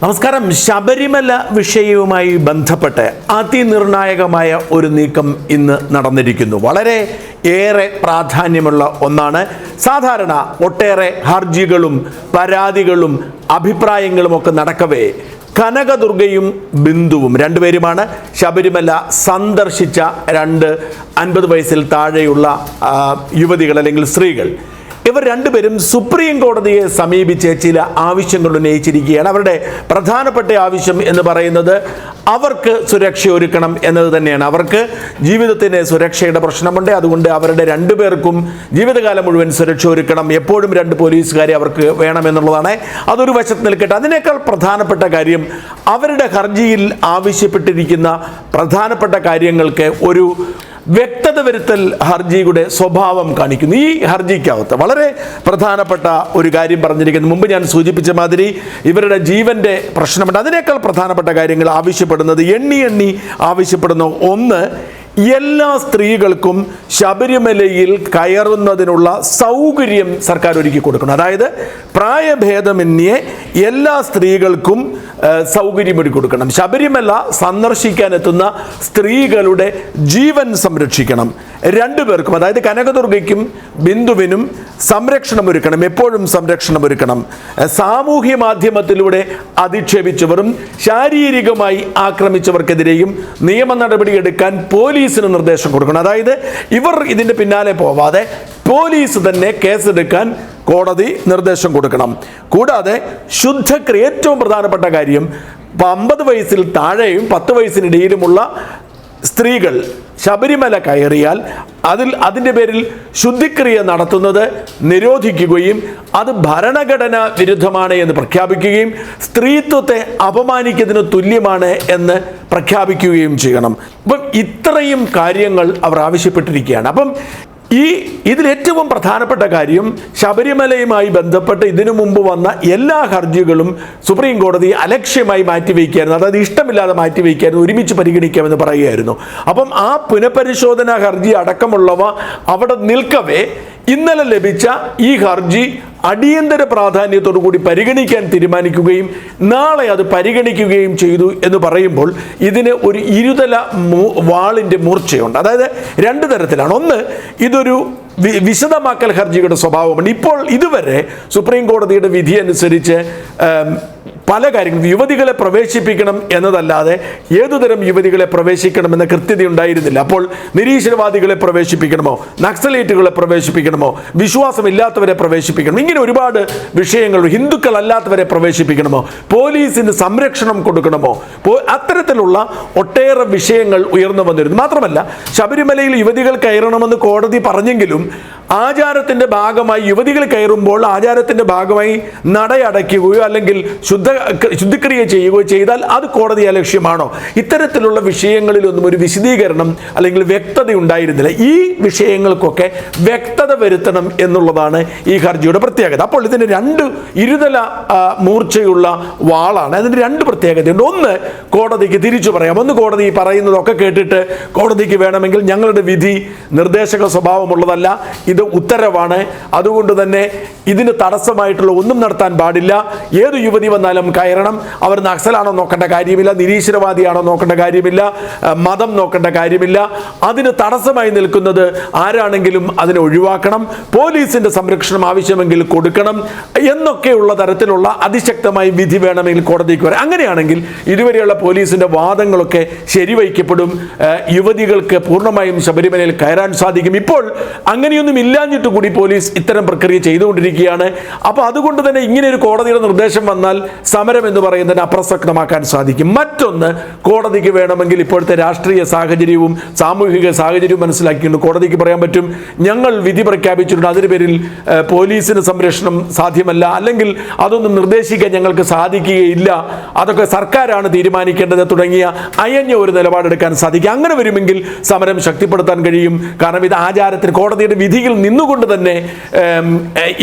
നമസ്കാരം. ശബരിമല വിഷയവുമായി ബന്ധപ്പെട്ട് അതിനിർണായകമായ ഒരു നീക്കം ഇന്ന് നടന്നിരിക്കുന്നു. വളരെ ഏറെ പ്രാധാന്യമുള്ള ഒന്നാണ്. സാധാരണ ഒട്ടേറെ ഹർജികളും പരാതികളും അഭിപ്രായങ്ങളും ഒക്കെ നടക്കവേ. കനകദുർഗയും ബിന്ദുവും രണ്ടുപേരുമാണ് ശബരിമല സന്ദർശിച്ച രണ്ട് അൻപത് വയസ്സിൽ താഴെയുള്ള യുവതികൾ അല്ലെങ്കിൽ സ്ത്രീകൾ. ഇവർ രണ്ടുപേരും സുപ്രീം കോടതിയെ സമീപിച്ച് ചില ആവശ്യങ്ങൾ ഉന്നയിച്ചിരിക്കുകയാണ്. അവരുടെ പ്രധാനപ്പെട്ട ആവശ്യം എന്ന് പറയുന്നത് അവർക്ക് സുരക്ഷ ഒരുക്കണം എന്നത് തന്നെയാണ്. അവർക്ക് ജീവിതത്തിന് സുരക്ഷയുടെ പ്രശ്നമുണ്ട്. അതുകൊണ്ട് അവരുടെ രണ്ടുപേർക്കും ജീവിതകാലം മുഴുവൻ സുരക്ഷ ഒരുക്കണം. എപ്പോഴും രണ്ട് പോലീസുകാരെ അവർക്ക് വേണമെന്നുള്ളതാണ്. അതൊരു വശത്ത് നിൽക്കട്ടെ. അതിനേക്കാൾ പ്രധാനപ്പെട്ട കാര്യം അവരുടെ ഹർജിയിൽ ആവശ്യപ്പെട്ടിരിക്കുന്ന പ്രധാനപ്പെട്ട കാര്യങ്ങൾക്ക് ഒരു വ്യക്തത വരുത്തൽ ഹർജിയുടെ സ്വഭാവം കാണിക്കുന്നു. ഈ ഹർജിക്കകത്ത് വളരെ പ്രധാനപ്പെട്ട ഒരു കാര്യം പറഞ്ഞിരിക്കുന്നു. മുമ്പ് ഞാൻ സൂചിപ്പിച്ച മാതിരി ഇവരുടെ ജീവന്റെ പ്രശ്നമുണ്ട് അതിനേക്കാൾ പ്രധാനപ്പെട്ട കാര്യങ്ങൾ ആവശ്യപ്പെടുന്നത് എണ്ണി എണ്ണി ആവശ്യപ്പെടുന്ന. ഒന്ന് എല്ലാ സ്ത്രീകൾക്കും ശബരിമലയിൽ കയറുന്നതിനുള്ള സൗകര്യം സർക്കാർ ഒരുക്കി കൊടുക്കണം. അതായത് പ്രായഭേദമന്യേ എല്ലാ സ്ത്രീകൾക്കും സൗകര്യമൊരു കൊടുക്കണം. ശബരിമല സന്ദർശിക്കാൻ എത്തുന്ന സ്ത്രീകളുടെ ജീവൻ സംരക്ഷിക്കണം. രണ്ടുപേർക്കും അതായത് കനകദുർഗയ്ക്കും ബിന്ദുവിനും സംരക്ഷണം ഒരുക്കണം എപ്പോഴും സംരക്ഷണം ഒരുക്കണം സാമൂഹ്യ മാധ്യമത്തിലൂടെ അധിക്ഷേപിച്ചവരും ശാരീരികമായി ആക്രമിച്ചവർക്കെതിരെയും നിയമ നടപടിയെടുക്കാൻ പോലീസിന് നിർദ്ദേശം കൊടുക്കണം. അതായത് ഇവർ ഇതിന്റെ പിന്നാലെ പോവാതെ പോലീസ് തന്നെ കേസെടുക്കാൻ കോടതി നിർദ്ദേശം കൊടുക്കണം. കൂടാതെ ശുദ്ധക്രിയ ഏറ്റവും പ്രധാനപ്പെട്ട കാര്യം ഇപ്പം അമ്പത് വയസ്സിൽ താഴെയും പത്ത് വയസ്സിനിടയിലുമുള്ള സ്ത്രീകൾ ശബരിമല കയറിയാൽ അതിൽ അതിന്റെ പേരിൽ ശുദ്ധിക്രിയ നടത്തുന്നത് നിരോധിക്കുകയും അത് ഭരണഘടന വിരുദ്ധമാണ് എന്ന് പ്രഖ്യാപിക്കുകയും സ്ത്രീത്വത്തെ അപമാനിക്കുന്നതിന് തുല്യമാണ് എന്ന് പ്രഖ്യാപിക്കുകയും ചെയ്യണം. അപ്പം ഇത്രയും കാര്യങ്ങൾ അവർ ആവശ്യപ്പെട്ടിരിക്കുകയാണ്. അപ്പം ഈ ഇതിൽ ഏറ്റവും പ്രധാനപ്പെട്ട കാര്യം ശബരിമലയുമായി ബന്ധപ്പെട്ട് ഇതിനു മുമ്പ് വന്ന എല്ലാ ഹർജികളും സുപ്രീം കോടതി അലക്ഷ്യമായി മാറ്റിവെക്കുകയായിരുന്നു. അതായത് ഇഷ്ടമില്ലാതെ മാറ്റിവെക്കുകയായിരുന്നു. ഒരുമിച്ച് പരിഗണിക്കാമെന്ന് പറയുകയായിരുന്നു. അപ്പം ആ പുനഃപരിശോധന ഹർജി അടക്കമുള്ളവ അവിടെ നിൽക്കവേ ഇന്നലെ ലഭിച്ച ഈ ഹർജി അടിയന്തര പ്രാധാന്യത്തോടു കൂടി പരിഗണിക്കാൻ തീരുമാനിക്കുകയും നാളെ അത് പരിഗണിക്കുകയും ചെയ്തു എന്ന് പറയുമ്പോൾ ഇതിന് ഒരു ഇരുതല വാളിന്റെ മൂർച്ചയുണ്ട്. അതായത് രണ്ട് തരത്തിലാണ്. ഒന്ന് ഇതൊരു വിശദമാക്കൽ ഹർജിയുടെ സ്വഭാവമുണ്ട്. ഇപ്പോൾ ഇതുവരെ സുപ്രീം കോടതിയുടെ വിധി അനുസരിച്ച് പല കാര്യങ്ങളും. യുവതികളെ പ്രവേശിപ്പിക്കണം എന്നതല്ലാതെ ഏതുതരം യുവതികളെ പ്രവേശിക്കണമെന്ന കൃത്യത ഉണ്ടായിരുന്നില്ല. അപ്പോൾ നിരീശ്വരവാദികളെ പ്രവേശിപ്പിക്കണമോ? നക്സലേറ്റുകളെ പ്രവേശിപ്പിക്കണമോ? വിശ്വാസമില്ലാത്തവരെ പ്രവേശിപ്പിക്കണം ഇങ്ങനെ ഒരുപാട് വിഷയങ്ങൾ ഹിന്ദുക്കളല്ലാത്തവരെ പ്രവേശിപ്പിക്കണമോ? പോലീസിന് സംരക്ഷണം കൊടുക്കണമോ? അത്തരത്തിലുള്ള ഒട്ടേറെ വിഷയങ്ങൾ ഉയർന്നു വന്നിരുന്നു. മാത്രമല്ല ശബരിമലയിൽ യുവതികൾ കയറണമെന്ന് കോടതി പറഞ്ഞെങ്കിലും ആചാരത്തിന്റെ ഭാഗമായി യുവതികൾ കയറുമ്പോൾ ആചാരത്തിന്റെ ഭാഗമായി നടയടയ്ക്കുകയോ അല്ലെങ്കിൽ ശുദ്ധ ശുദ്ധിക്രിയ ചെയ്യുകയോ ചെയ്താൽ അത് കോടതി അലക്ഷ്യമാണോ ഇത്തരത്തിലുള്ള വിഷയങ്ങളിലൊന്നും ഒരു വിശദീകരണം അല്ലെങ്കിൽ വ്യക്തത ഉണ്ടായിരുന്നില്ല. ഈ വിഷയങ്ങൾക്കൊക്കെ വ്യക്തത വരുത്തണം എന്നുള്ളതാണ് ഈ ഹർജിയുടെ പ്രത്യേകത. അപ്പോൾ ഇതിന് രണ്ട് ഇരുതല മൂർച്ചയുള്ള വാളാണ്. അതിന് രണ്ട് പ്രത്യേകതയുണ്ട്. ഒന്ന് കോടതിക്ക് തിരിച്ചു പറയാം. ഒന്ന് കോടതി പറയുന്നതൊക്കെ കേട്ടിട്ട് കോടതിക്ക് വേണമെങ്കിൽ ഞങ്ങളുടെ വിധി നിർദ്ദേശക സ്വഭാവമുള്ളതല്ല ഇത് ഉത്തരവാണ്. അതുകൊണ്ട് തന്നെ ഇതിന് തടസ്സമായിട്ടുള്ള ഒന്നും നടത്താൻ പാടില്ല. ഏത് യുവതി വന്നാലും കയറണം. അവർ നക്സലാണോ നോക്കേണ്ട കാര്യമില്ല. നിരീശ്വരവാദിയാണോ നോക്കേണ്ട കാര്യമില്ല. മതം നോക്കേണ്ട കാര്യമില്ല. അതിന് തടസ്സമായി നിൽക്കുന്നത് ആരാണെങ്കിലും അതിനെ ഒഴിവാക്കണം. പോലീസിന്റെ സംരക്ഷണം ആവശ്യമെങ്കിൽ കൊടുക്കണം. എന്നൊക്കെയുള്ള തരത്തിലുള്ള അതിശക്തമായി വിധി വേണമെങ്കിൽ കോടതിക്ക് വരാം. അങ്ങനെയാണെങ്കിൽ ഇതുവരെയുള്ള പോലീസിന്റെ വാദങ്ങളൊക്കെ ശരിവയ്ക്കപ്പെടും. യുവതികൾക്ക് പൂർണമായും ശബരിമലയിൽ കയറാൻ സാധിക്കും. ഇപ്പോൾ അങ്ങനെയൊന്നും ഇല്ലാഞ്ഞിട്ട് കൂടി പോലീസ് ഇത്തരം പ്രക്രിയ ചെയ്തുകൊണ്ടിരിക്കുകയാണ്. അപ്പോൾ അതുകൊണ്ട് തന്നെ ഇങ്ങനെ ഒരു കോടതിയുടെ നിർദ്ദേശം വന്നാൽ സമരം എന്ന് പറയുന്നതിന് അപ്രസക്തമാക്കാൻ സാധിക്കും. മറ്റൊന്ന് കോടതിക്ക് വേണമെങ്കിൽ ഇപ്പോഴത്തെ രാഷ്ട്രീയ സാഹചര്യവും സാമൂഹിക സാഹചര്യവും മനസ്സിലാക്കിയിട്ടുണ്ട് കോടതിക്ക് പറയാൻ പറ്റും. ഞങ്ങൾ വിധി പ്രഖ്യാപിച്ചിട്ടുണ്ട്. അതിന് പേരിൽ പോലീസിന് സംരക്ഷണം സാധ്യമല്ല. അല്ലെങ്കിൽ അതൊന്നും നിർദ്ദേശിക്കാൻ ഞങ്ങൾക്ക് സാധിക്കുകയില്ല. അതൊക്കെ സർക്കാരാണ് തീരുമാനിക്കേണ്ടത് തുടങ്ങിയ അയഞ്ഞ ഒരു നിലപാടെടുക്കാൻ സാധിക്കും. അങ്ങനെ വരുമെങ്കിൽ സമരം ശക്തിപ്പെടുത്താൻ കഴിയും. കാരണം ഇത് ആചാരത്തിന് കോടതിയുടെ വിധിയിൽ നിന്നുകൊണ്ട് തന്നെ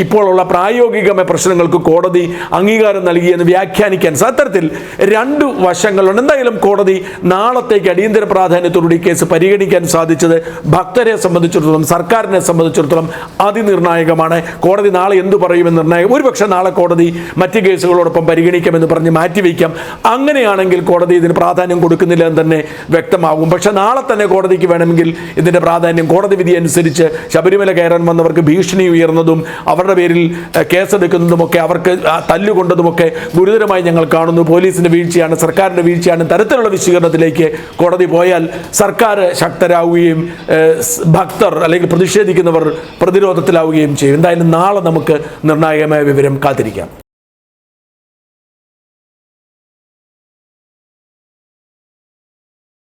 ഇപ്പോഴുള്ള പ്രായോഗിക പ്രശ്നങ്ങൾക്ക് കോടതി അംഗീകാരം നൽകിയെന്ന് വ്യാഖ്യാനിക്കും വ്യാഖ്യാനിക്കാൻ അത്തരത്തിൽ രണ്ട് വശങ്ങളുണ്ട്. എന്തായാലും കോടതി നാളത്തേക്ക് അടിയന്തര പ്രാധാന്യത്തോടുകൂടി കേസ് പരിഗണിക്കാൻ സാധിച്ചത് ഭക്തരെ സംബന്ധിച്ചിടത്തോളം സർക്കാരിനെ സംബന്ധിച്ചിടത്തോളം അതിനിർണായകമാണ്. കോടതി നാളെ എന്തു പറയുമെന്ന് നിർണായകം. ഒരുപക്ഷെ നാളെ കോടതി മറ്റ് കേസുകളോടൊപ്പം പരിഗണിക്കാമെന്ന് പറഞ്ഞ് മാറ്റിവെക്കാം. അങ്ങനെയാണെങ്കിൽ കോടതി ഇതിന് പ്രാധാന്യം കൊടുക്കുന്നില്ല എന്ന് തന്നെ വ്യക്തമാകും. പക്ഷെ നാളെ തന്നെ കോടതിക്ക് വേണമെങ്കിൽ ഇതിന്റെ പ്രാധാന്യം കോടതി വിധി അനുസരിച്ച് ശബരിമല കയറാൻ വന്നവർക്ക് ഭീഷണി ഉയർന്നതും അവരുടെ പേരിൽ കേസെടുക്കുന്നതുമൊക്കെ അവർക്ക് തല്ലുകൊണ്ടതുമൊക്കെ ഗുരുതരമായി ഞങ്ങൾ കാണുന്നു. പോലീസിന്റെ വീഴ്ചയാണ് സർക്കാരിന്റെ വീഴ്ചയാണ്. തരത്തിലുള്ള വിശീകരണത്തിലേക്ക് കോടതി പോയാൽ സർക്കാർ ശക്തരാകുകയും ഭക്തർ അല്ലെങ്കിൽ പ്രതിഷേധിക്കുന്നവർ പ്രതിരോധത്തിലാവുകയും ചെയ്യും. എന്തായാലും നാളെ നമുക്ക് നിർണായകമായ വിവരം കാത്തിരിക്കാം.